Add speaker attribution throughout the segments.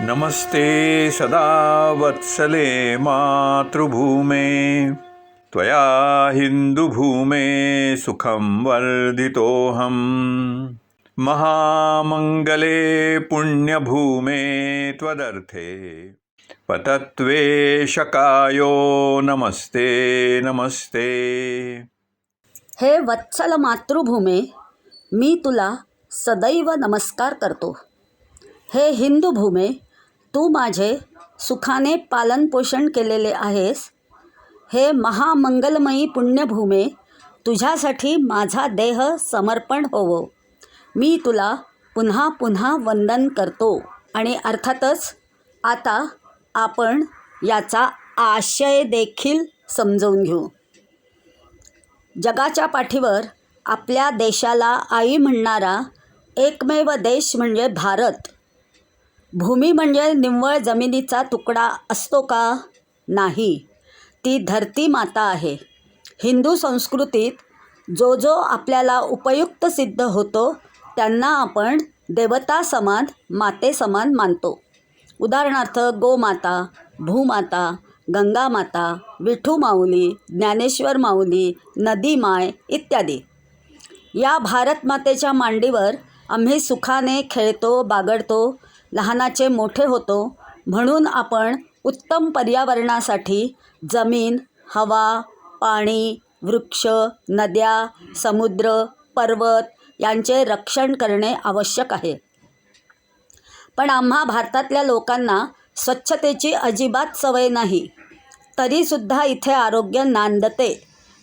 Speaker 1: नमस्ते सदा वत्सले मातृभूमे त्वया हिन्दुभूमे सुखं वर्धितोऽहम् महामङ्गले पुण्यभूमे त्वदर्थे पतत्वे शकायो नमस्ते नमस्ते
Speaker 2: हे वत्सल मातृभूमे मी तुला सदैव नमस्कार करतो हे हिंदू भूमे तू माझे सुखाने पालनपोषण केलेले आहेस हे महामंगलमयी पुण्यभूमे तुझ्यासाठी माझा देह समर्पण होवो मी तुला पुन्हा पुन्हा वंदन करतो आणि अर्थातच आता आपण याचा आशय देखील समजवून घेऊ जगाच्या पाठीवर आपल्या देशाला आई म्हणणारा एकमेव देश म्हणजे भारत भूमी म्हणजे निव्वळ जमिनीचा तुकडा असतो का नाही ती धरती माता आहे हिंदू संस्कृतीत जो जो आपल्याला उपयुक्त सिद्ध होतो त्यांना आपण देवता समान माते समान मानतो उदाहरणार्थ गोमाता भूमाता गंगा माता विठू माऊली ज्ञानेश्वर माऊली नदी माय इत्यादी या भारतमातेच्या मांडीवर आम्ही सुखाने खेळतो बागडतो लहानाचे मोठे होतो म्हणून आपण उत्तम पर्यावरणासाठी जमीन हवा पाणी वृक्ष नद्या समुद्र पर्वत यांचे रक्षण करणे आवश्यक आहे पण आम्हा भारतातल्या लोकांना स्वच्छतेची अजिबात सवय नाही तरीसुद्धा इथे आरोग्य नांदते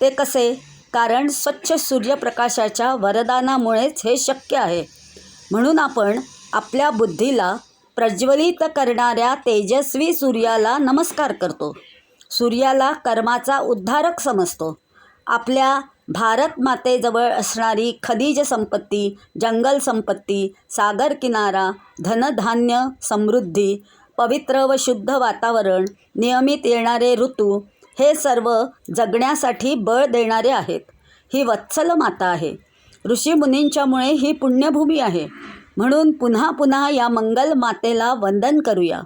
Speaker 2: ते कसे कारण स्वच्छ सूर्यप्रकाशाच्या वरदानामुळेच हे शक्य आहे म्हणून आपण आपल्या बुद्धीला प्रज्वलित करणाऱ्या तेजस्वी सूर्याला नमस्कार करतो सूर्याला कर्माचा उद्धारक समजतो आपल्या भारत मातेजवळ असणारी खनिज संपत्ती जंगल संपत्ती सागर किनारा धनधान्य समृद्धी पवित्र व शुद्ध वातावरण नियमित येणारे ऋतू हे सर्व जगण्यासाठी बळ देणारे आहेत ही वत्सल माता आहे ऋषीमुनींच्यामुळे ही पुण्यभूमी आहे म्हणून पुन्हा पुन्हा या मंगल मातेला वंदन करूया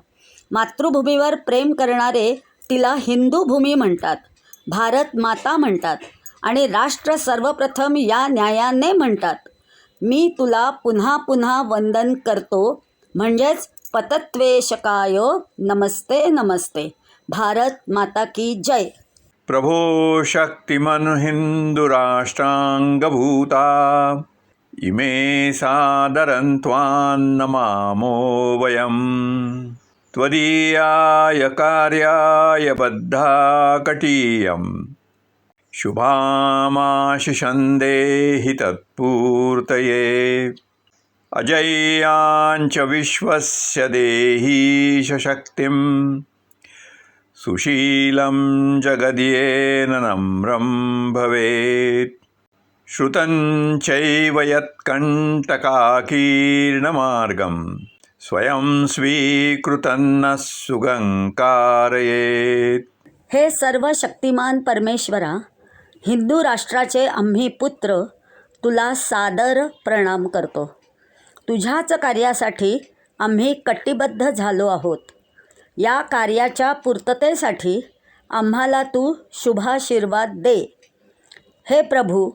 Speaker 2: मातृभूमीवर प्रेम करणारे तिला हिंदू भूमी म्हणतात भारत माता म्हणतात आणि राष्ट्र सर्वप्रथम या न्यायाने म्हणतात मी तुला पुन्हा पुन्हा वंदन करतो म्हणजेच पतत्वेशकाय नमस्ते नमस्ते भारत माता की जय
Speaker 1: प्रभो शक्तिमन राष्ट्रांगभूता इमे सादरं त्वान्न मामो त्वदीयाय कार्याय बद्धा कटीयम् शुभामाशिषन्देहि तत्पूर्तये अजय्याञ्च विश्वस्य देहीशक्तिम् सुशीलं जगदियेन नम्रं भवेत् श्रुतञ्चैव स्वयं स्वीकृतं न
Speaker 2: हे सर्व शक्तिमान परमेश्वरा हिंदू राष्ट्राचे आम्ही पुत्र तुला सादर प्रणाम करतो तुझ्याच कार्यासाठी आम्ही कटिबद्ध झालो आहोत या कार्याच्या पूर्ततेसाठी आम्हाला तू शुभाशीर्वाद दे हे प्रभू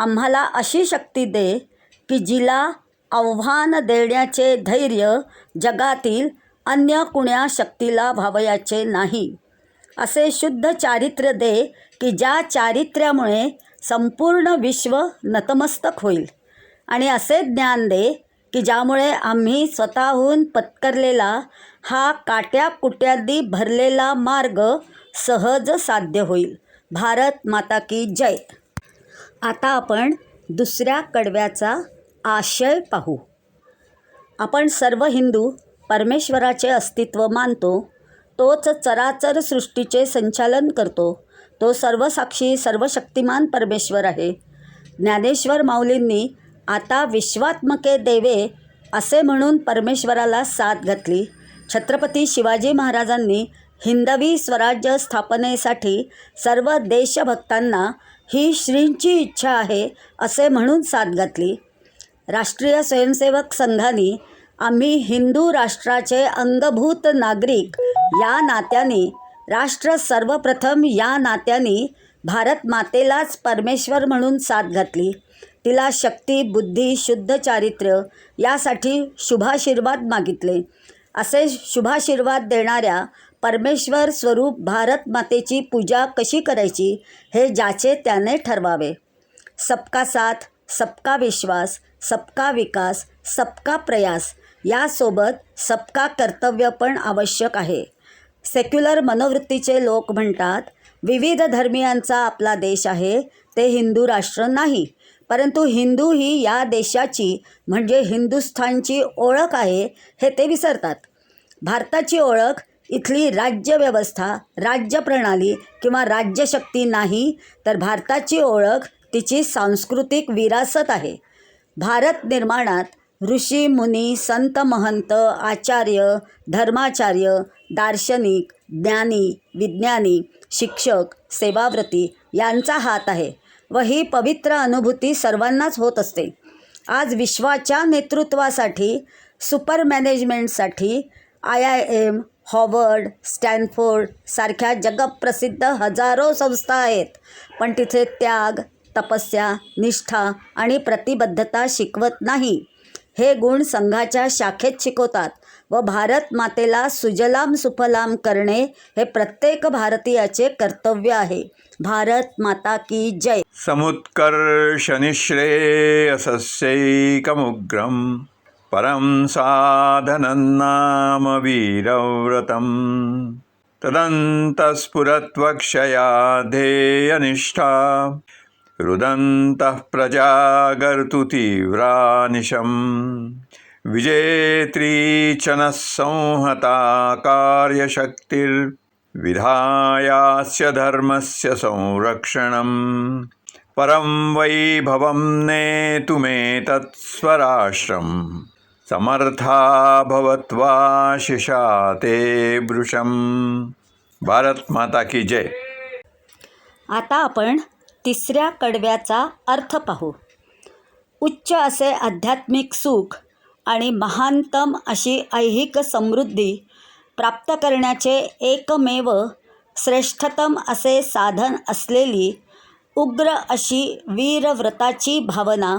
Speaker 2: आम्हाला अशी शक्ती दे की जिला आव्हान देण्याचे धैर्य जगातील अन्य कुण्या शक्तीला भावयाचे नाही असे शुद्ध चारित्र्य दे की ज्या चारित्र्यामुळे संपूर्ण विश्व नतमस्तक होईल आणि असे ज्ञान दे की ज्यामुळे आम्ही स्वतःहून पत्करलेला हा काट्या कुट्यादी भरलेला मार्ग सहज साध्य होईल भारत माता की जय आता आपण दुसऱ्या कडव्याचा आशय पाहू आपण सर्व हिंदू परमेश्वराचे अस्तित्व मानतो तोच चराचर सृष्टीचे संचालन करतो तो सर्वसाक्षी सर्वशक्तिमान परमेश्वर आहे ज्ञानेश्वर माऊलींनी आता विश्वात्मके देवे असे म्हणून परमेश्वराला साथ घातली छत्रपती शिवाजी महाराजांनी हिंदवी स्वराज्य स्थापनेसाठी सर्व देशभक्तांना ही श्रींची इच्छा आहे असे म्हणून साथ घातली राष्ट्रीय स्वयंसेवक संघाने आम्ही हिंदू राष्ट्राचे अंगभूत नागरिक या नात्याने राष्ट्र सर्वप्रथम या नात्याने भारत मातेलाच परमेश्वर म्हणून साथ घातली तिला शक्ती बुद्धी शुद्ध चारित्र्य यासाठी शुभाशीर्वाद मागितले असे शुभाशीर्वाद देणाऱ्या परमेश्वर स्वरूप भारत मातेची पूजा कशी करायची हे ज्याचे त्याने ठरवावे सबका साथ सबका विश्वास सबका विकास सबका प्रयास यासोबत सबका कर्तव्य पण आवश्यक आहे सेक्युलर मनोवृत्तीचे लोक म्हणतात विविध धर्मियांचा आपला देश आहे ते हिंदू राष्ट्र नाही परंतु हिंदू ही या देशाची म्हणजे हिंदुस्थानची ओळख आहे हे ते विसरतात भारताची ओळख इथली राज्यव्यवस्था राज्यप्रणाली किंवा राज्यशक्ती नाही तर भारताची ओळख तिची सांस्कृतिक विरासत आहे भारत निर्माणात ऋषी मुनी संत महंत आचार्य धर्माचार्य दार्शनिक ज्ञानी विज्ञानी शिक्षक सेवाव्रती यांचा हात आहे व ही पवित्र अनुभूती सर्वांनाच होत असते आज विश्वाच्या नेतृत्वासाठी सुपर मॅनेजमेंटसाठी I I M Harvard Stanford सारख्या जगप्रसिद्ध हजारो संस्था आहेत पण तिथे त्याग तपस्या निष्ठा आणि प्रतिबद्धता शिकवत नाही हे गुण संघाच्या शाखेत शिकवतात व भारत मातेला सुजलाम सुफलाम करणे हे प्रत्येक भारतीयाचे कर्तव्य आहे भारत माता की जय
Speaker 1: समुत्कर्षनिश्रेयसस्यैकमुग्रम परं साधनन्नामवीरव्रतं तदन्तस्फुरत्वक्षया ध्येयनिष्ठा रुदन्तः तीव्रानिशम् विजेत्री च नः संहता कार्यशक्तिर्विधायास्य धर्मस्य संरक्षणम् परं वैभवं नेतुमे नेतुमेतत्स्वराश्रम् समर्था भवत्वा शिशा ते वृषम भारत माता की जय
Speaker 2: आता आपण तिसऱ्या कडव्याचा अर्थ पाहू उच्च असे आध्यात्मिक सुख आणि महानतम अशी ऐहिक समृद्धी प्राप्त करण्याचे एकमेव श्रेष्ठतम असे साधन असलेली उग्र अशी वीरव्रताची भावना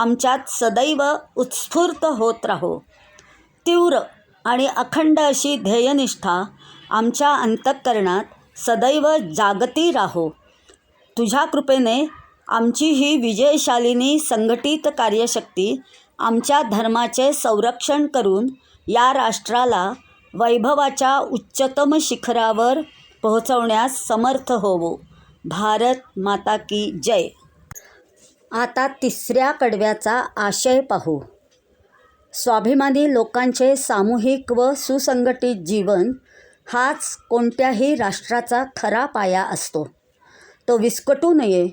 Speaker 2: आमच्यात सदैव उत्स्फूर्त होत राहो तीव्र आणि अखंड अशी ध्येयनिष्ठा आमच्या अंतःकरणात सदैव जागती राहो तुझ्या कृपेने आमची ही विजयशालिनी संघटित कार्यशक्ती आमच्या धर्माचे संरक्षण करून या राष्ट्राला वैभवाच्या उच्चतम शिखरावर पोहोचवण्यास समर्थ होवो भारत माता की जय आता तिसऱ्या कडव्याचा आशय पाहू स्वाभिमानी लोकांचे सामूहिक व सुसंघटित जीवन हाच कोणत्याही राष्ट्राचा खरा पाया असतो तो विस्कटू नये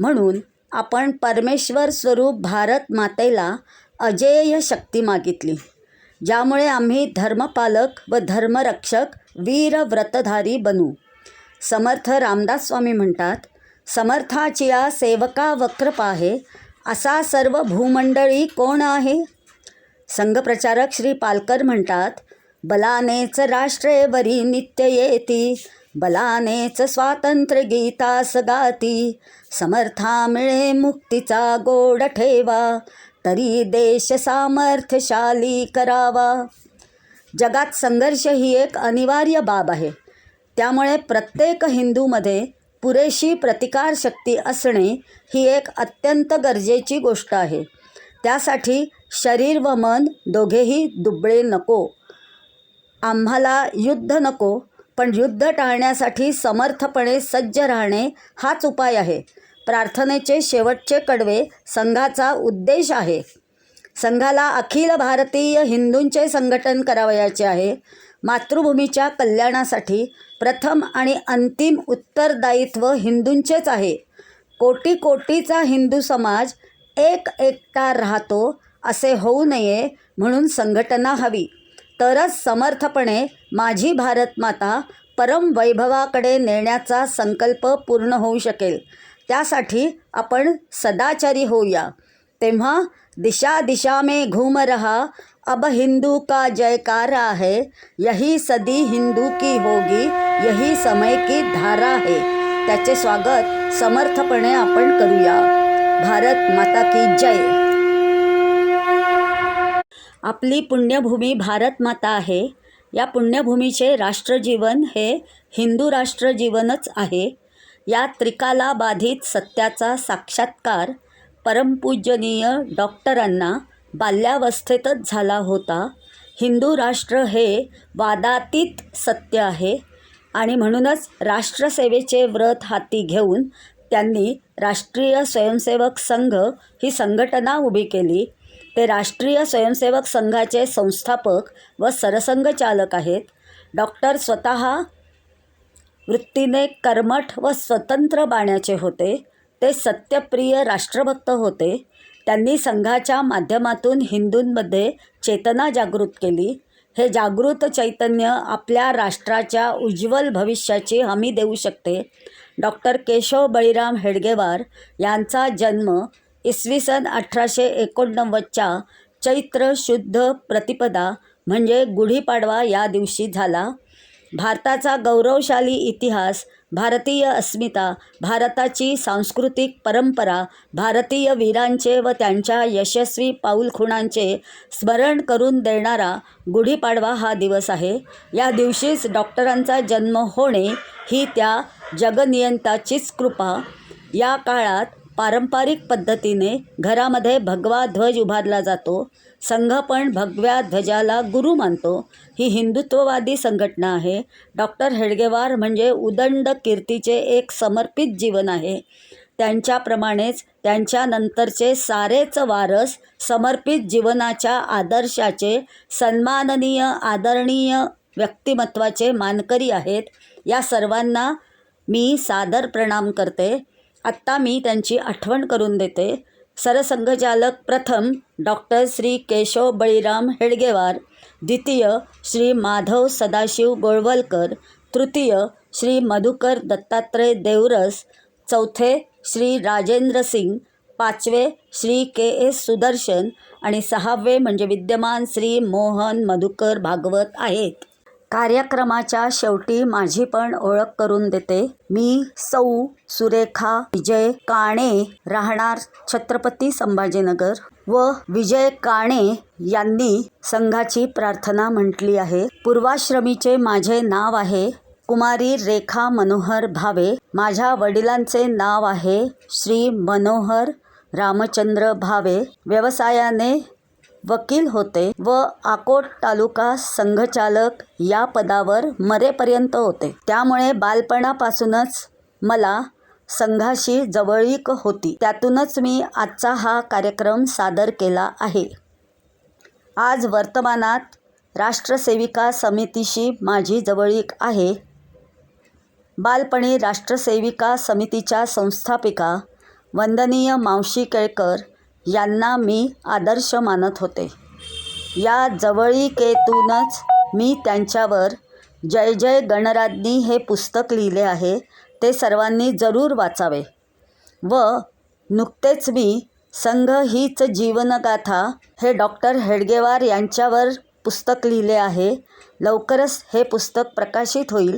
Speaker 2: म्हणून आपण परमेश्वर स्वरूप भारत मातेला अजेय शक्ती मागितली ज्यामुळे आम्ही धर्मपालक व धर्मरक्षक वीर व्रतधारी बनू समर्थ रामदास स्वामी म्हणतात समर्थाचिया सेवका वक्र पाहे असा सर्व भूमंडळी कोण आहे संघप्रचारक श्री पालकर म्हणतात बलानेच राष्ट्रे वरी नित्य येती बलानेच स्वातंत्र्य गीता सगाती समर्था मिळे मुक्तीचा गोड ठेवा तरी देश सामर्थ्यशाली करावा जगात संघर्ष ही एक अनिवार्य बाब आहे त्यामुळे प्रत्येक हिंदूमध्ये पुरेशी प्रतिकारशक्ती असणे ही एक अत्यंत गरजेची गोष्ट आहे त्यासाठी शरीर व मन दोघेही दुबळे नको आम्हाला युद्ध नको पण युद्ध टाळण्यासाठी समर्थपणे सज्ज राहणे हाच उपाय आहे प्रार्थनेचे शेवटचे कडवे संघाचा उद्देश आहे संघाला अखिल भारतीय हिंदूंचे संघटन करावयाचे आहे मातृभूमीच्या कल्याणासाठी प्रथम आणि अंतिम उत्तरदायित्व हिंदूंचेच आहे कोटी कोटीचा हिंदू समाज एक एकटा राहतो असे होऊ नये म्हणून संघटना हवी तरच समर्थपणे माझी भारतमाता परम वैभवाकडे नेण्याचा संकल्प पूर्ण होऊ शकेल त्यासाठी आपण सदाचारी होऊया तेव्हा दिशा दिशा में घूम रहा अब हिंदू का जयकारा है यही सदी हिंदू की होगी यही समय की धारा है त्याचे स्वागत समर्थपणे आपण करूया भारत माता की जय आपली पुण्यभूमी भारत माता आहे या पुण्यभूमीचे राष्ट्रजीवन हे हिंदू राष्ट्रजीवनच आहे या त्रिकाला बाधित सत्याचा साक्षात्कार परमपूजनीय डॉक्टरांना बाल्यावस्थेतच झाला होता हिंदू राष्ट्र हे वादातीत सत्य आहे आणि म्हणूनच राष्ट्रसेवेचे व्रत हाती घेऊन त्यांनी राष्ट्रीय स्वयंसेवक संघ ही संघटना उभी केली ते राष्ट्रीय स्वयंसेवक संघाचे संस्थापक व सरसंघचालक आहेत डॉक्टर स्वत वृत्तीने कर्मठ व स्वतंत्र बाण्याचे होते ते सत्यप्रिय राष्ट्रभक्त होते त्यांनी संघाच्या माध्यमातून हिंदूंमध्ये चेतना जागृत केली हे जागृत चैतन्य आपल्या राष्ट्राच्या उज्ज्वल भविष्याची हमी देऊ शकते डॉक्टर केशव बळीराम हेडगेवार यांचा जन्म इसवी सन अठराशे एकोणनव्वदच्या चैत्र शुद्ध प्रतिपदा म्हणजे गुढीपाडवा या दिवशी झाला भारताचा गौरवशाली इतिहास भारतीय अस्मिता भारताची सांस्कृतिक परंपरा भारतीय वीरांचे व त्यांच्या यशस्वी पाऊलखुणांचे स्मरण करून देणारा गुढीपाडवा हा दिवस आहे या दिवशीच डॉक्टरांचा जन्म होणे ही त्या जगनियंताचीच कृपा या काळात पारंपरिक पद्धतीने घरामध्ये भगवा ध्वज उभारला जातो संघ पण भगव्या ध्वजाला गुरु मानतो ही हिंदुत्ववादी संघटना आहे डॉक्टर हेडगेवार म्हणजे उदंड कीर्तीचे एक समर्पित जीवन आहे त्यांच्याप्रमाणेच त्यांच्यानंतरचे सारेच वारस समर्पित जीवनाच्या आदर्शाचे सन्माननीय आदरणीय व्यक्तिमत्वाचे मानकरी आहेत या सर्वांना मी सादर प्रणाम करते आत्ता मी त्यांची आठवण करून देते सरसंघचालक प्रथम डॉक्टर श्री केशव बळीराम हेडगेवार द्वितीय श्री माधव सदाशिव गोळवलकर तृतीय श्री मधुकर दत्तात्रय देवरस चौथे श्री राजेंद्र सिंग पाचवे श्री के एस सुदर्शन आणि सहावे म्हणजे विद्यमान श्री मोहन मधुकर भागवत आहेत कार्यक्रमाच्या शेवटी माझी पण ओळख करून देते मी सौ सुरेखा विजय काणे राहणार छत्रपती संभाजीनगर व विजय काणे यांनी संघाची प्रार्थना म्हटली आहे पूर्वाश्रमीचे माझे नाव आहे कुमारी रेखा मनोहर भावे माझ्या वडिलांचे नाव आहे श्री मनोहर रामचंद्र भावे व्यवसायाने वकील होते व आकोट तालुका संघचालक या पदावर मरेपर्यंत होते त्यामुळे बालपणापासूनच मला संघाशी जवळीक होती त्यातूनच मी आजचा हा कार्यक्रम सादर केला आहे आज वर्तमानात राष्ट्रसेविका समितीशी माझी जवळीक आहे बालपणी राष्ट्रसेविका समितीच्या संस्थापिका वंदनीय मावशी केळकर यांना मी आदर्श मानत होते या जवळीकेतूनच मी त्यांच्यावर जय जय गणराज्ञी हे पुस्तक लिहिले आहे ते सर्वांनी जरूर वाचावे व नुकतेच मी संघ हीच जीवनगाथा हे डॉक्टर हेडगेवार यांच्यावर पुस्तक लिहिले आहे लवकरच हे पुस्तक प्रकाशित होईल